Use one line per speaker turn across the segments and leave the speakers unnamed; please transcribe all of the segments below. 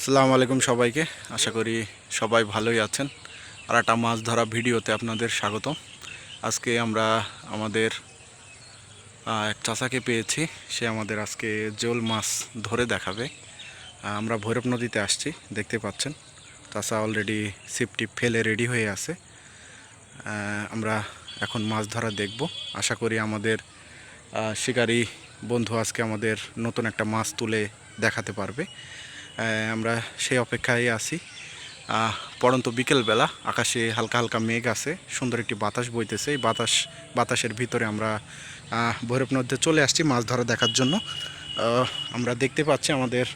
আসসালামু আলাইকুম সবাইকে। আশা করি সবাই ভালোই আছেন। আর একটা মাছ ধরা ভিডিওতে আপনাদের স্বাগতম। আজকে আমরা আমাদের এক চাচাকে পেয়েছি। সে আমাদের আজকে জোল মাছ ধরে দেখাবে। আমরা ভৈরব নদীতে আসছি, দেখতে পাচ্ছেন। চাচা অলরেডি সিপটি ফেলে রেডি হয়ে আছে। আমরা এখন মাছ ধরা দেখব। আশা করি আমাদের শিকারী বন্ধু আজকে আমাদের নতুন একটা মাছ তুলে দেখাতে পারবে। আমরা সেই অপেক্ষায় আছি। আহ, পড়ন্ত বিকেলবেলা আকাশে হালকা হালকা মেঘ আছে সুন্দর একটি বাতাস বইতেছে। এই বাতাস বাতাসের ভিতরে আমরা ভৈরব নদীতে চলে আসছি মাছ ধরা দেখার জন্য। আমরা দেখতে পাচ্ছি আমাদের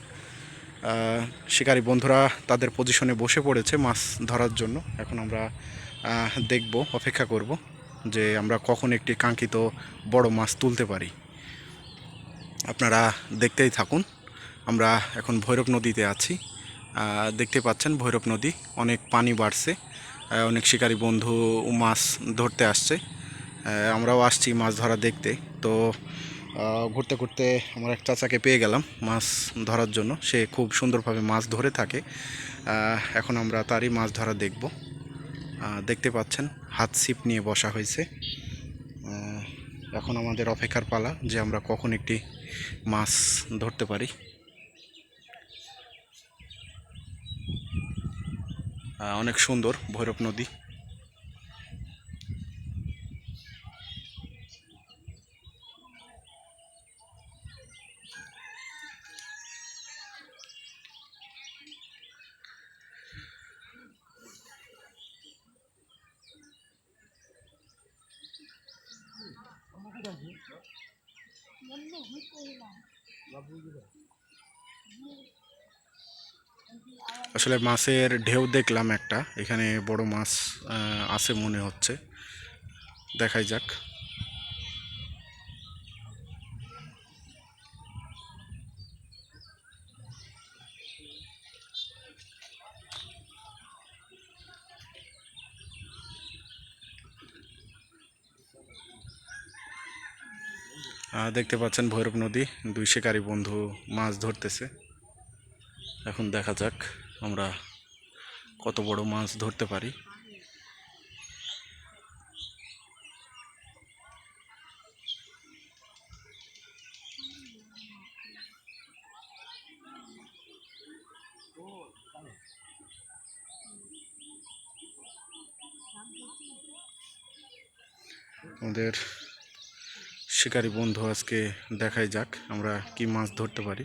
শিকারী বন্ধুরা তাদের পজিশনে বসে পড়েছে মাছ ধরার জন্য। এখন আমরা দেখব অপেক্ষা করব যে আমরা কখন একটি কাঙ্ক্ষিত বড় মাছ তুলতে পারি। আপনারা দেখতেই থাকুন। আমরা এখন ভৈরব নদীতে আছি। দেখতে পাচ্ছেন ভৈরব নদী, অনেক পানি বাড়ছে অনেক শিকারী বন্ধু মাছ ধরতে আসছে। আমরাও আসছি মাছ ধরা দেখতে। তো ঘুরতে ঘুরতে আমার এক চাচাকে পেয়ে গেলাম মাছ ধরার জন্য। সে খুব সুন্দরভাবে মাছ ধরে থাকে। এখন আমরা তারই মাছ ধরা দেখব। দেখতে পাচ্ছেন হাত ছিপ নিয়ে বসা হয়েছে। এখন আমাদের অপেক্ষার পালা যে আমরা কখন একটি মাছ ধরতে পারি। অনেক সুন্দর ভৈরব নদী। আসলে মাছের ঢেউ দেখলাম একটা। এখানে বড় মাছ আছে মনে হচ্ছে। দেখাই যাক। দেখতে পাচ্ছেন ভৈরব নদী। দুই শিকারী বন্ধু মাছ ধরতেছে। এখন দেখা যাক। আমরা কত বড় মাছ ধরতে পারি। আমাদের শিকারী বন্ধু আজকে দেখাই যাক আমরা কি মাছ ধরতে পারি।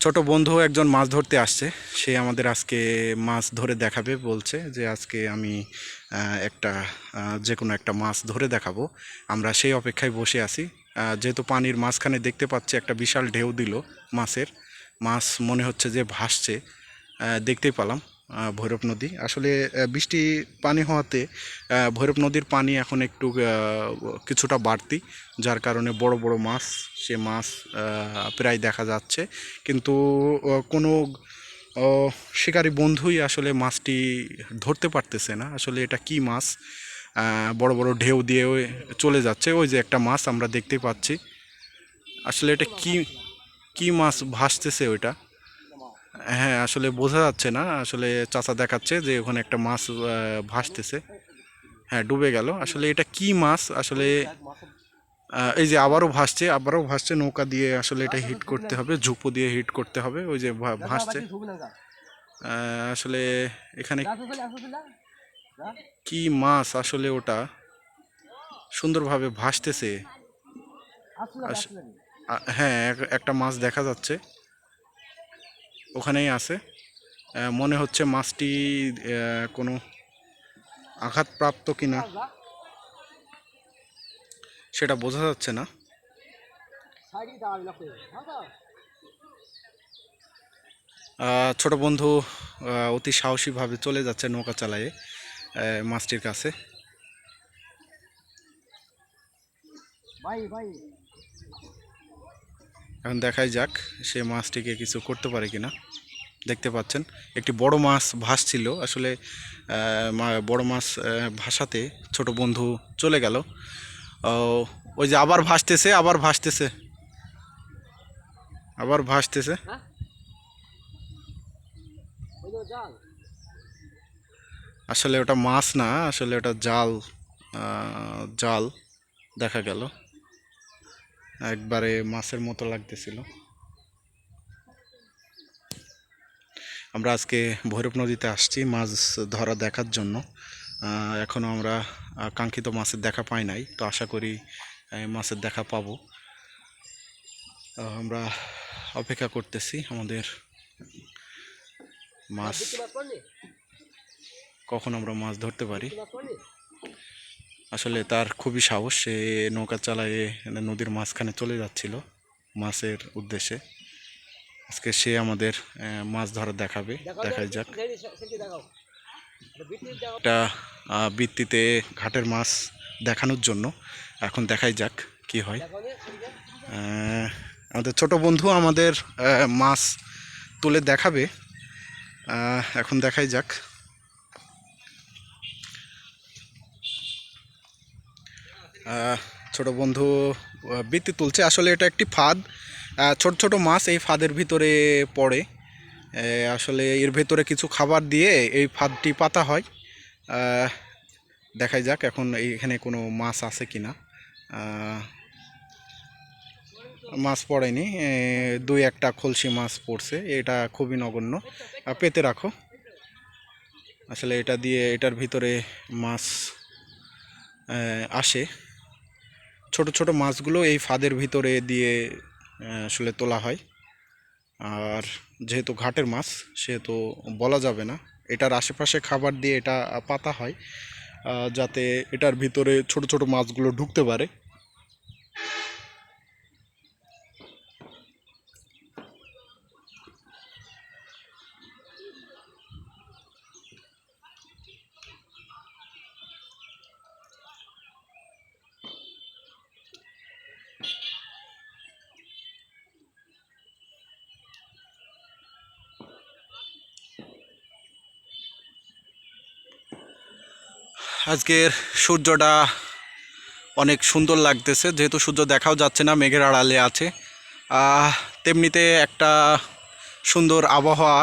ছোট বন্ধু একজন মাছ ধরতে আসছে। সে আমাদের আজকে মাছ ধরে দেখাবে বলছে যে আজকে আমি একটা যে কোনো একটা মাছ ধরে দেখাবো। আমরা সেই অপেক্ষায় বসে আছি। যেহেতু পানির মাঝখানে দেখতে পাচ্ছি একটা বিশাল ঢেউ দিল মাছের। মাছ মনে হচ্ছে যে ভাসছে। দেখতেই পেলাম। ভৈরব নদী। আসলে বৃষ্টি পানি হওয়াতে ভৈরব নদীর পানি এখন একটু কিছুটা বাড়তি, যার কারণে বড় বড় মাছ, সে মাছ প্রায় দেখা যাচ্ছে। কিন্তু কোনো শিকারী বন্ধুই আসলে মাছটি ধরতে পারতেছে না। আসলে এটা কি মাছ? বড় বড় ঢেউ দিয়ে চলে যাচ্ছে। ওই যে একটা মাছ আমরা দেখতে পাচ্ছি। আসলে এটা কি কি মাছ ভাসতেছে ওইটা? হ্যাঁ আসলে বোঝা যাচ্ছে না। আসলে চাচা দেখাচ্ছে যে ওখানে একটা মাছ ভাসতেছে। হ্যাঁ ডুবে গেল। আসলে এটা কি মাছ? আসলে এই যে আবারও ভাসছে আবারও ভাসছে নৌকা দিয়ে আসলে এটা হিট করতে হবে ঝুপো দিয়ে হিট করতে হবে। ওই যে ভাসছে। আসলে এখানে কি মাছ আসলে ওটা? সুন্দরভাবে ভাসতেছে। হ্যাঁ এক- একটা মাছ দেখা যাচ্ছে। ওখানেই আছে। মনে হচ্ছে মাছটি কোনো আঘাতপ্রাপ্ত কিনা সেটা বোঝা যাচ্ছে না। ছোট বন্ধু অতি সাহসীভাবে চলে যাচ্ছে নৌকা চালায়ে মাছটির কাছে। এখন দেখাই যাক সে মাছটিকে কিছু করতে পারে কিনা। দেখতে পাচ্ছেন। একটি বড় মাছ ভাসছিল আসলে বড় মাছ ভাসাতে ছোট বন্ধু চলে গেল। ওই যে আবার ভাসতেছে আবার ভাসতেছে। আবার ভাসতেছে। আসলে ওটা মাছ না, আসলে ওটা জাল জাল দেখা গেল। একবারে মাছের মতো লাগতেছিল। আমরা আজকে ভৈরব নদীতে আসছি মাছ ধরা দেখার জন্য। এখনও আমরা কাঙ্ক্ষিত মাছের দেখা পাই নাই, তো আশা করি মাছের দেখা পাবো। আমরা অপেক্ষা করতেছি আমাদের মাছ। কখন আমরা মাছ ধরতে পারি? আসলে তার খুবই সাহস, সে নৌকা চালায়ে নদীর মাঝখানে চলে যাচ্ছিল মাছের উদ্দেশ্যে। আজকে সে আমাদের মাছ ধরা দেখাবে। দেখাই যাক। একটা বৃত্তিতে ঘাটের মাছ দেখানোর জন্য। এখন দেখাই যাক কি হয়। আমাদের ছোট বন্ধু আমাদের মাছ তুলে দেখাবে। এখন দেখাই যাক। ছোট বন্ধু বৃত্তি তুলছে। আসলে এটা একটি ফাঁদ। ছোট ছোট মাছ এই ফাঁদের ভিতরে পড়ে। আসলে এর ভেতরে কিছু খাবার দিয়ে এই ফাঁদটি পাতা হয়। দেখাই যাক এখন এইখানে কোনো মাছ আছে কি না মাছ পড়েনি। দুই একটা খলসি মাছ পড়ছে। এটা খুবই নগণ্য। পেতে রাখো। আসলে এটা দিয়ে এটার ভিতরে মাছ আসে। ছোট ছোট মাছগুলো এই ফাঁদের ভিতরে দিয়ে আসলে তোলা হয়। আর যেহেতু ঘাটের মাছ, সেহেতু বলা যাবে না। এটার আশেপাশে খাবার দিয়ে এটা পাতা হয় যাতে এটার ভিতরে ছোট ছোট মাছগুলো ঢুকতে পারে। আজকের সূর্যটা অনেক সুন্দর লাগতেছে, যেহেতু সূর্য দেখাও যাচ্ছে না, মেঘের আড়ালে আছে। তেমনিতে একটা সুন্দর আবহাওয়া।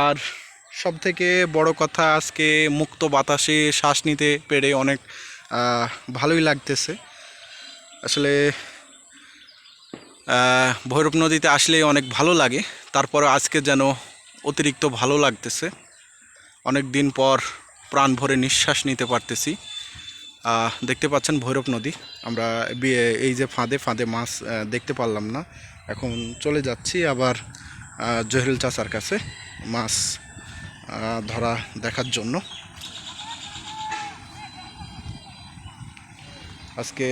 আর সব থেকে বড় কথা, আজকে মুক্ত বাতাসে শ্বাস নিতে পেরে অনেক ভালোই লাগতেছে। আসলে ভৈরব নদীতে আসলে অনেক ভালো লাগে তারপরে আজকে যেন অতিরিক্ত ভালো লাগতেছে। অনেক দিন পর প্রাণ ভরে নিঃশ্বাস নিতে পারতেছি। দেখতে পাচ্ছেন ভৈরব নদী। আমরা এই যে ফাঁদে ফাঁদে মাছ দেখতে পারলাম না। এখন চলে যাচ্ছি আবার জহিরুল চাচার কাছে মাছ ধরা দেখার জন্য। আজকে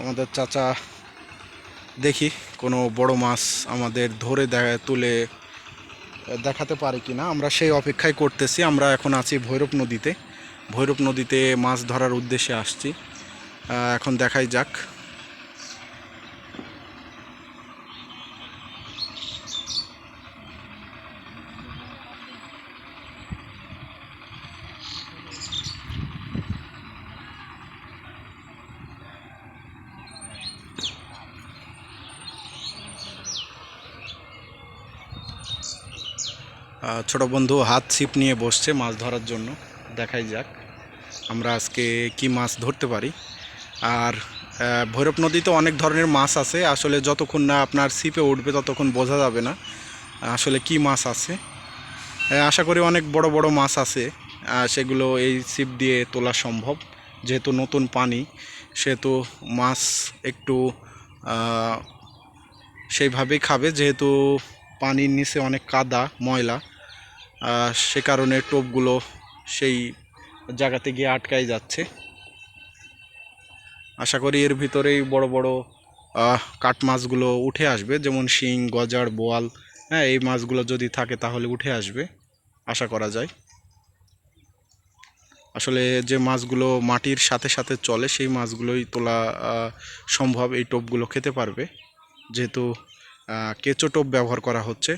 আমাদের চাচা দেখি কোনো বড় মাছ আমাদের ধরে তুলে দেখাতে পারে কি না আমরা সেই অপেক্ষায় করতেছি, আমরা এখন আছি ভৈরব নদীতে। ভৈরব নদীতে মাছ ধরার উদ্দেশ্যে আসছি। এখন দেখাই যাক। ছোট বন্ধু হাত ছিপ নিয়ে বসছে মাছ ধরার জন্য। দেখাই যাক, আমরা আজকে কি মাছ ধরতে পারি। আর ভৈরব নদীতে অনেক ধরনের মাছ আছে। আসলে যতক্ষণ না আপনার ছিপে উঠবে ততক্ষণ বোঝা যাবে না, আসলে কি মাছ আছে। আশা করি অনেক বড় বড় মাছ আছে সেগুলো এই ছিপ দিয়ে তোলা সম্ভব। যেহেতু নতুন পানি, সেহেতু মাছ একটু সেইভাবেই খাবে। যেহেতু পানির নিচে অনেক কাদা, ময়লা সে কারণে টোপগুলো সেই জায়গাতে গিয়ে আটকাই যাচ্ছে। আশা করি এর ভিতরেই বড় বড় কাঠ মাছগুলো উঠে আসবে, যেমন শিং, গজার, বোয়াল হ্যাঁ এই মাছগুলো যদি থাকে তাহলে উঠে আসবে, আশা করা যায়। আসলে যে মাছগুলো মাটির সাথে সাথে চলে, সেই মাছগুলোই তোলা সম্ভব এই টোপগুলো খেতে পারবে। যেহেতু কেঁচো টোপ ব্যবহার করা হচ্ছে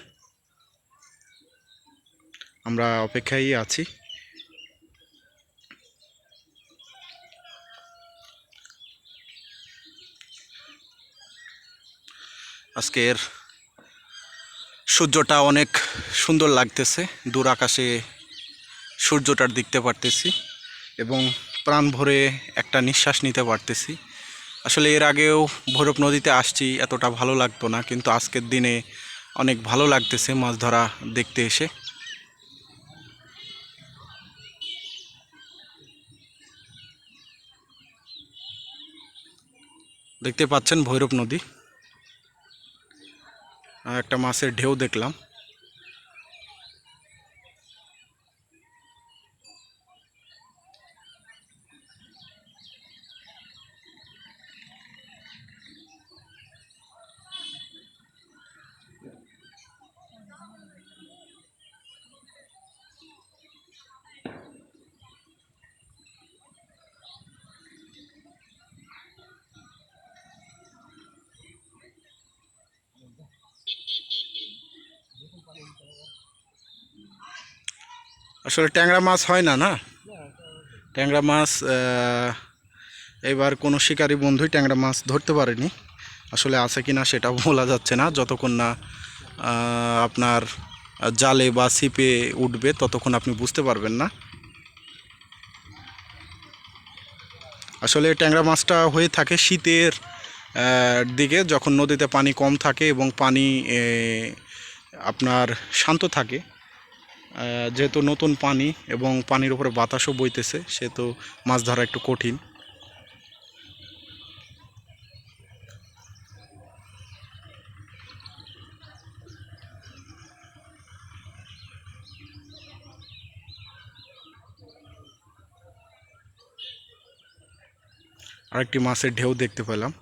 আমরা অপেক্ষায় আছি। আজকের সূর্যটা অনেক সুন্দর লাগতেছে। দূর আকাশে সূর্যটার দেখতে পারতেছি এবং প্রাণ ভরে একটা নিঃশ্বাস নিতে পারতেছি। আসলে এর আগেও ভৈরব নদীতে আসছি, এতটা ভালো লাগতো না, কিন্তু আজকের দিনে অনেক ভালো লাগতেছে মাছ ধরা দেখতে এসে। দেখতে পাচ্ছেন ভৈরব নদী। আর একটা মাছের ঢেউ দেখলাম। আসলে ট্যাংরা মাছ হয় না না? ট্যাংরা মাছ এবার কোনো শিকারী বন্ধুই ট্যাংরা মাছ ধরতে পারেনি। আসলে আছে কি না সেটা বলা যাচ্ছে না। যতক্ষণ না আপনার জালে বা ছিপে উঠবে, ততক্ষণ আপনি বুঝতে পারবেন না। আসলে ট্যাংরা মাছটা হয়ে থাকে শীতের দিকে। যখন নদীতে পানি কম থাকে এবং পানি আপনার শান্ত থাকে যেহেতু নতুন পানি এবং পানির উপরে বাতাসও বইতেছে, সেহেতু মাছ ধরা একটু কঠিন। আরেকটি মাছের ঢেউ দেখতে পেলাম।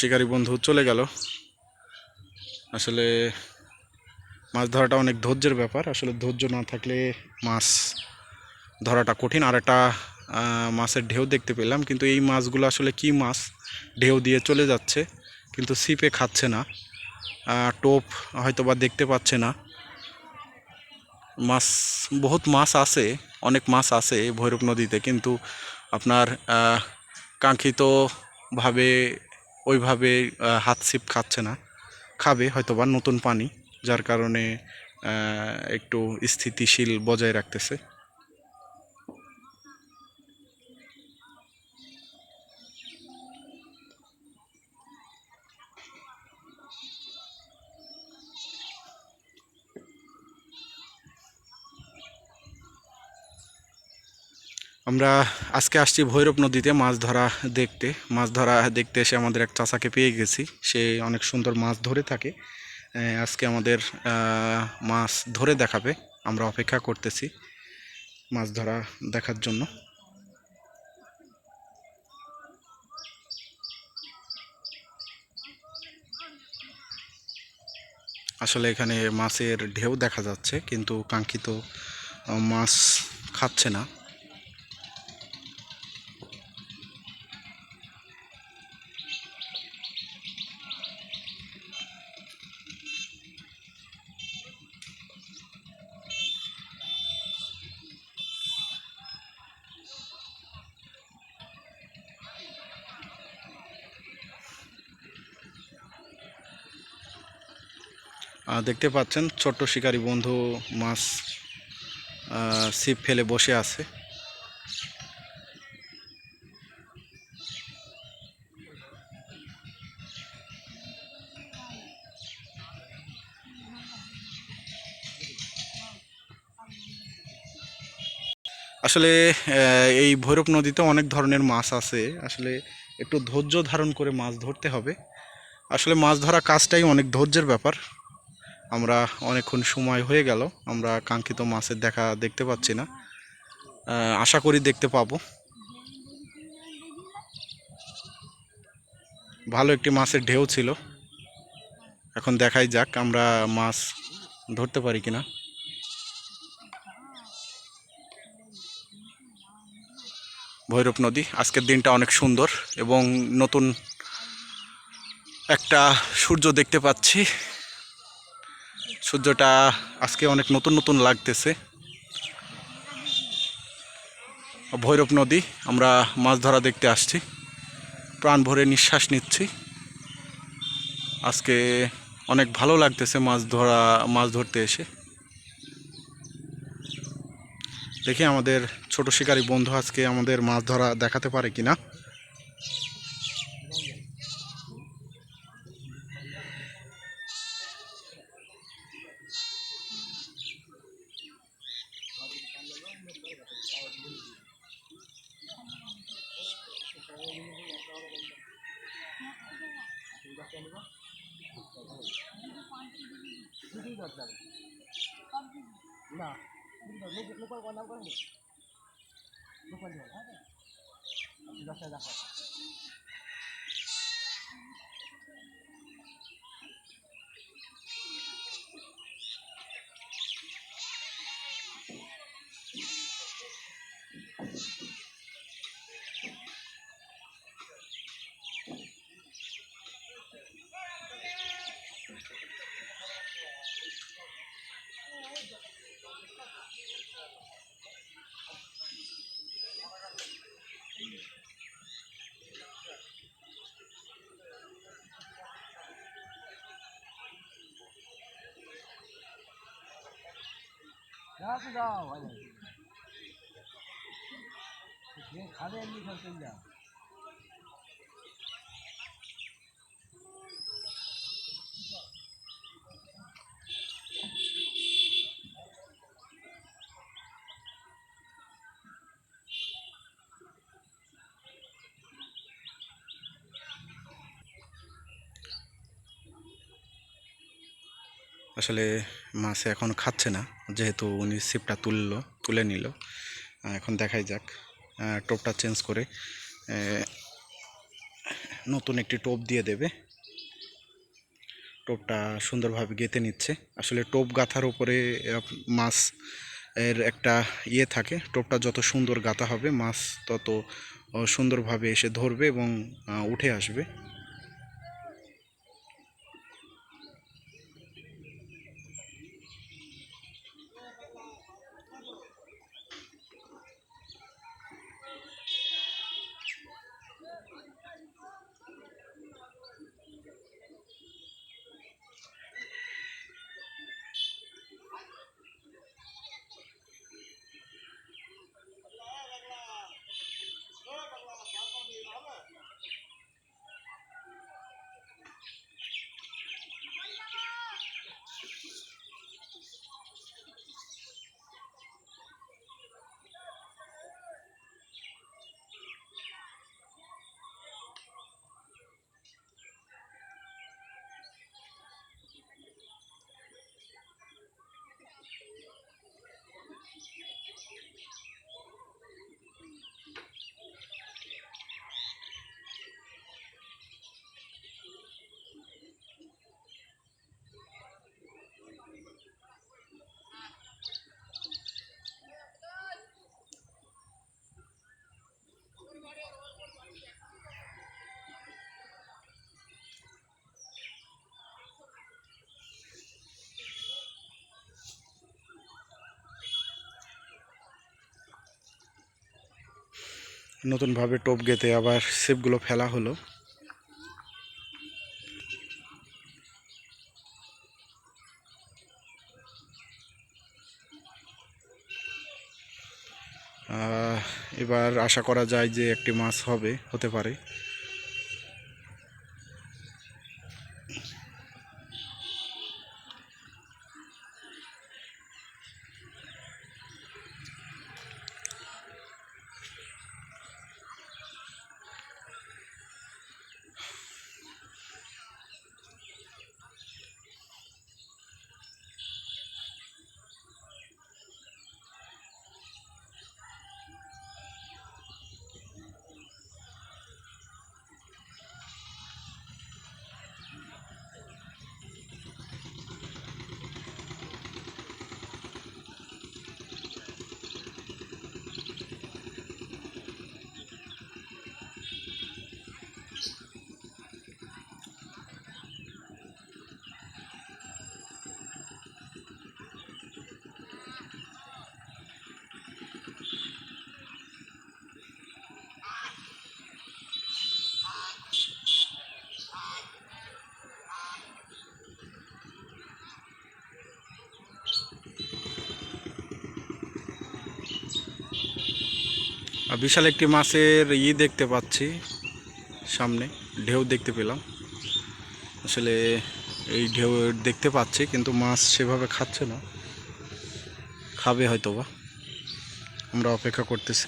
শিকারী বন্ধু চলে গেল। আসলে মাছ ধরাটা অনেক ধৈর্যের ব্যাপার। আসলে ধৈর্য না থাকলে মাছ ধরাটা কঠিন। আর একটা মাছের ঢেউ দেখতে পেলাম। কিন্তু এই মাছগুলো আসলে কি মাছ? ঢেউ দিয়ে চলে যাচ্ছে। কিন্তু ছিপে খাচ্ছে না। টোপ হয়তো বা দেখতে পাচ্ছে না। মাছ, বহুত মাছ আছে, অনেক মাছ আছে ভৈরব নদীতে। কিন্তু আপনার কাঙ্ক্ষিতভাবে ওইভাবে হাত সিপ খাচ্ছে না। খাবে হয়তো বা নতুন পানি, যার কারণে একটু স্থিতিশীল বজায় রাখতেছে। আমরা আজকে আসছি ভৈরব নদীতে মাছ ধরা দেখতে। মাছ ধরা দেখতে এসে আমাদের এক চাচাকে পেয়ে গেছি। সে অনেক সুন্দর মাছ ধরে থাকে। আজকে আমাদের মাছ ধরে দেখাবে। আমরা অপেক্ষা করতেছি মাছ ধরা দেখার জন্য। আসলে এখানে মাছের ঢেউ দেখা যাচ্ছে, কিন্তু কাঙ্ক্ষিত মাছ খাচ্ছে না। দেখতে পাচ্ছেন ছোট্ট শিকারী বন্ধু মাছ ছিপ ফেলে বসে আছে। আসলে এই ভৈরব নদীতে অনেক ধরনের মাছ আছে। আসলে একটু ধৈর্য ধারণ করে মাছ ধরতে হবে। আসলে মাছ ধরা কাজটাই অনেক ধৈর্যের ব্যাপার। আমরা অনেকক্ষণ সময় হয়ে গেল। আমরা কাঙ্ক্ষিত মাছের দেখা দেখতে পাচ্ছি না। আশা করি দেখতে পাবো। ভালো একটি মাছের ঢেউ ছিল। এখন দেখাই যাক আমরা মাছ ধরতে পারি কিনা। ভৈরব নদী, আজকের দিনটা অনেক সুন্দর এবং নতুন একটা সূর্য দেখতে পাচ্ছি। সূর্যটা আজকে অনেক নতুন নতুন লাগতেছে। ভৈরব নদী, আমরা মাছ ধরা দেখতে আসছি। প্রাণ ভরে নিঃশ্বাস নিচ্ছি। আজকে অনেক ভালো লাগতেছে মাছ ধরা, মাছ ধরতে এসে। দেখি আমাদের ছোট শিকারী বন্ধু আজকে আমাদের মাছ ধরা দেখাতে পারে কিনা।
যাও তো যাও ভাই যে খাবে এমনি সব চলে যাও
আসলে মাছে এখন খাচ্ছে না, যেহেতু উনি সিপটা তুললো, তুলে নিল। এখন দেখাই যাক টোপটা চেঞ্জ করে নতুন একটি টোপ দিয়ে দেবে। টোপটা সুন্দরভাবে গেঁথে নিচ্ছে। আসলে টোপ গাঁথার উপরে মাছ এর একটা ইয়ে থাকে, টোপটা যত সুন্দর গাঁথা হবে, মাছ তত সুন্দরভাবে এসে ধরবে এবং উঠে আসবে। নতুনভাবে টোপ গেঁথে আবার সিপগুলো ফেলা হলো। এবার আশা করা যায় যে একটি মাছ হবে, হতে পারে। বিশাল একটি মাছের ই দেখতে পাচ্ছি সামনে, ঢেউ দেখতে পেলাম। আসলে এই ঢেউ দেখতে পাচ্ছি, কিন্তু মাছ সেভাবে খাচ্ছে না। খাবে হয়তো বা আমরা অপেক্ষা করতেছি।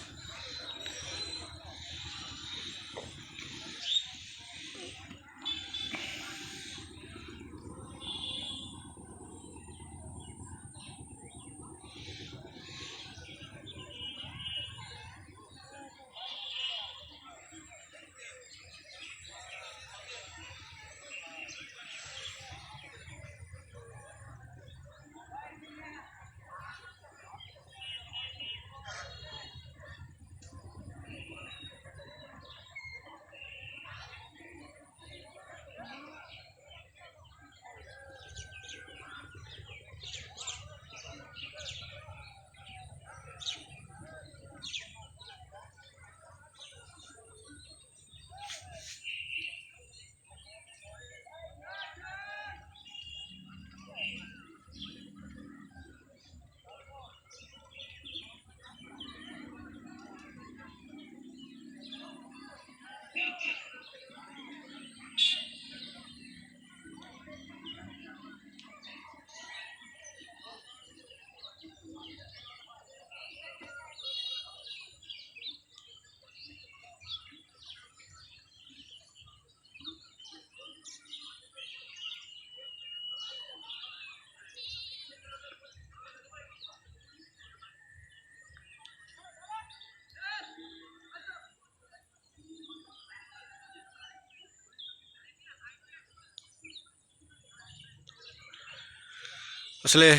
আসলে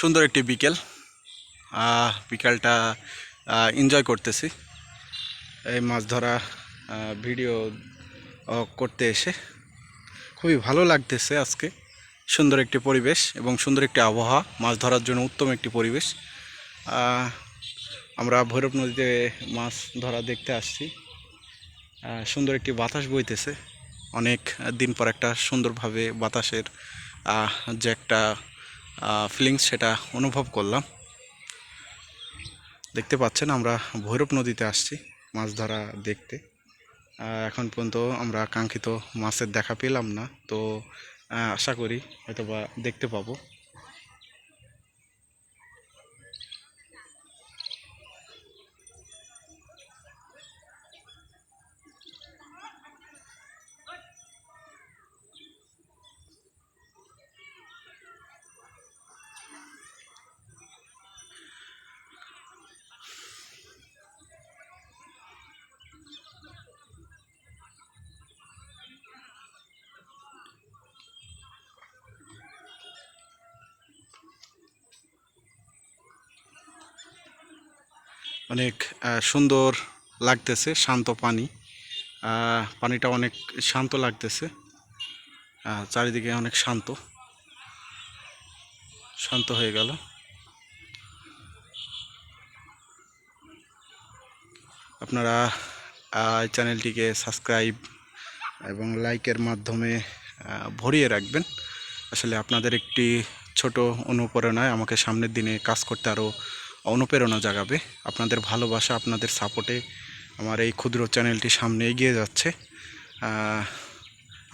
সুন্দর একটি বিকেল। বিকালটা এনজয় করতেছি। এই মাছ ধরা ভিডিও করতে এসে খুবই ভালো লাগতেছে আজকে। সুন্দর একটি পরিবেশ এবং সুন্দর একটি আবহাওয়া, মাছ ধরার জন্য উত্তম একটি পরিবেশ। আমরা ভৈরব নদীতে মাছ ধরা দেখতে আসছি। সুন্দর একটি বাতাস বইতেছে। অনেক দিন পর একটা সুন্দরভাবে বাতাসের যে একটা ফিলিংস সেটা অনুভব করলাম। দেখতে পাচ্ছেন আমরা ভৈরব নদীতে আসছি মাছ ধরা দেখতে। এখন পর্যন্ত আমরা কাঙ্ক্ষিত মাছের দেখা পেলাম না, তো আশা করি হয়তো বা দেখতে পাবো। অনেক সুন্দর লাগতেছে, শান্ত পানি। পানিটা অনেক শান্ত লাগতেছে। চারিদিকে অনেক শান্ত। শান্ত হয়ে গেল। আপনারা চ্যানেলটিকে সাবস্ক্রাইব এবং লাইকের মাধ্যমে ভরিয়ে রাখবেন। আসলে আপনাদের একটি ছোট অনুপ্রেরণায় আমাকে সামনের দিনে কাজ করতে আরও অনুপ্রেরণা জাগাবে। আপনাদের ভালোবাসা, আপনাদের সাপোর্টে আমার এই ক্ষুদ্র চ্যানেলটি সামনে এগিয়ে যাচ্ছে।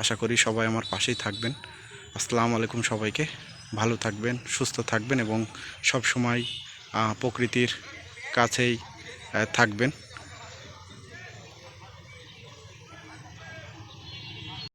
আশা করি সবাই আমার পাশেই থাকবেন। আসসালামু আলাইকুম সবাইকে। ভালো থাকবেন, সুস্থ থাকবেন এবং সব সময় প্রকৃতির কাছেই থাকবেন।